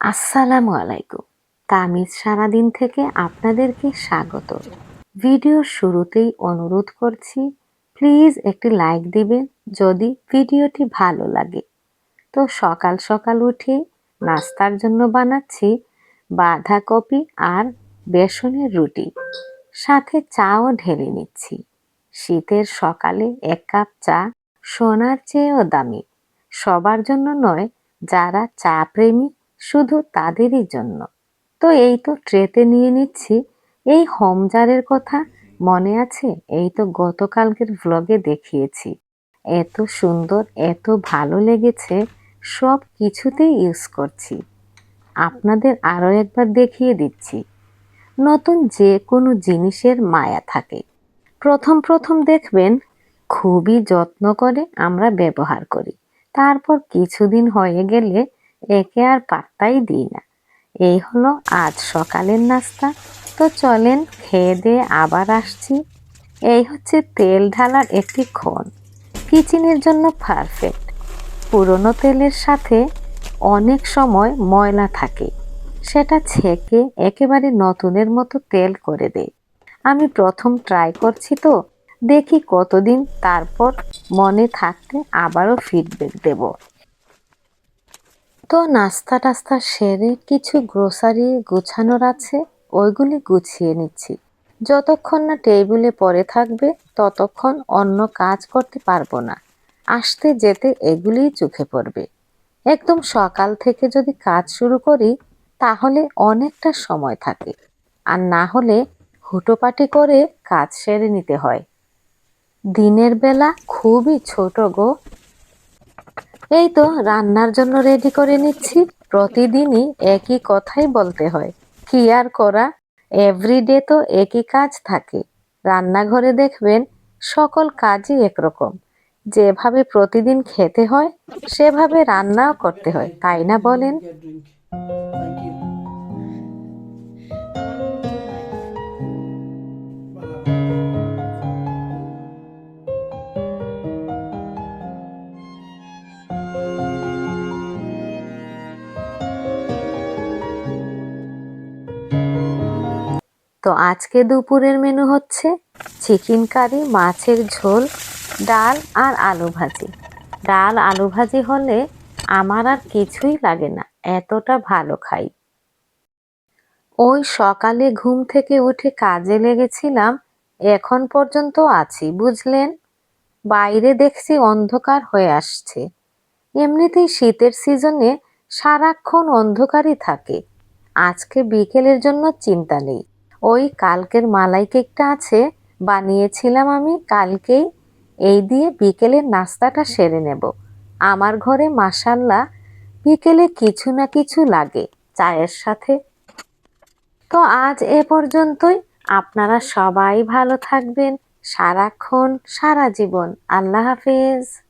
আসসালামু আলাইকুম। তামিজ সারাদিন থেকে আপনাদেরকে স্বাগত। ভিডিও শুরুতেই অনুরোধ করছি, প্লিজ একটি লাইক দিবেন যদি ভিডিওটি ভালো লাগে। তো সকাল সকাল উঠে নাস্তার জন্য বানাচ্ছি বাঁধাকপি আর বেসনের রুটি। সাথে চাও ঢেলে নিচ্ছি। শীতের সকালে এক কাপ চা সোনার চেয়েও দামি। সবার জন্য নয়, যারা চা প্রেমী শুধু তাদেরই জন্য। তো এই তো ট্রেতে নিয়ে নিচ্ছি। এই হোমজারের কথা মনে আছে? এই তো গতকালকের ভ্লগে দেখিয়েছি। এত সুন্দর, এত ভালো লেগেছে, সব কিছুতেই ইউজ করছি। আপনাদের আরও একবার দেখিয়ে দিচ্ছি। নতুন যে কোনো জিনিসের মায়া থাকে। প্রথম প্রথম দেখবেন খুবই যত্ন করে আমরা ব্যবহার করি। তারপর কিছুদিন হয়ে গেলে একে আর পাত্তাই দিই না। এই হলো আজ সকালের নাস্তা। তো চলেন খেয়ে দিয়ে আবার আসছি। এই হচ্ছে তেল ঢালার একটি ক্ষণ। কিচেনের জন্য পারফেক্ট পুরনো তেলের সাথে অনেক সময় ময়লা থাকে। সেটা ছেঁকে একেবারে নতুনের মতো তেল করে দেয় আমি প্রথম ট্রাই করছি তো। দেখি কতদিন তারপর মনে থাকতে আবারও ফিডব্যাক দেব। তো নাস্তা টাস্তা সেরে কিছু গ্রোসারি গুছানোর আছে, ওইগুলি গুছিয়ে নিচ্ছি। যতক্ষণ না টেবিলে পড়ে থাকবে, ততক্ষণ অন্য কাজ করতে পারব না। আসতে যেতে এগুলিই চোখে পড়বে। একদম সকাল থেকে যদি কাজ শুরু করি, তাহলে অনেকটা সময় থাকে। আর না হলে হুটোপাটি করে কাজ সেরে নিতে হয়। দিনের বেলা খুবই ছোট গো। এই তো রান্নার জন্য রেডি করে নিচ্ছি। প্রতিদিনই একই কথাই বলতে হয়। কি আর করা? এভরিডে তো একই কাজ থাকে। রান্নাঘরে দেখবেন সকল কাজই একরকম। যেভাবে প্রতিদিন খেতে হয়, সেভাবে রান্নাও করতে হয়, তাই না বলেন? তো আজকে দুপুরের মেনু হচ্ছে চিকেন কারি মাছের ঝোল, ডাল আর আলু ভাজি। ডাল আলু ভাজি হলে আমার আর কিছুই লাগে না, এতটা ভালো খাই। ওই সকালে ঘুম থেকে উঠে কাজে লেগেছিলাম, এখন পর্যন্ত আছি, বুঝলেন? বাইরে দেখছি অন্ধকার হয়ে আসছে। এমনিতেই শীতের সিজনে সারাক্ষণ অন্ধকারই থাকে, আজকে বিকেলের জন্য চিন্তা নেই। ওই কালকের মালাই কেকটা আছে, বানিয়েছিলাম আমি, কালকেই এই দিয়ে বিকেলের নাস্তাটা সেরে নেব। আমার ঘরে মাসাল্লাহ বিকেলে কিছু না কিছু লাগে চায়ের সাথে। তো আজ এ পর্যন্তই। আপনারা সবাই ভালো থাকবেন। সারাক্ষণ, সারা জীবন। আল্লাহ হাফেজ।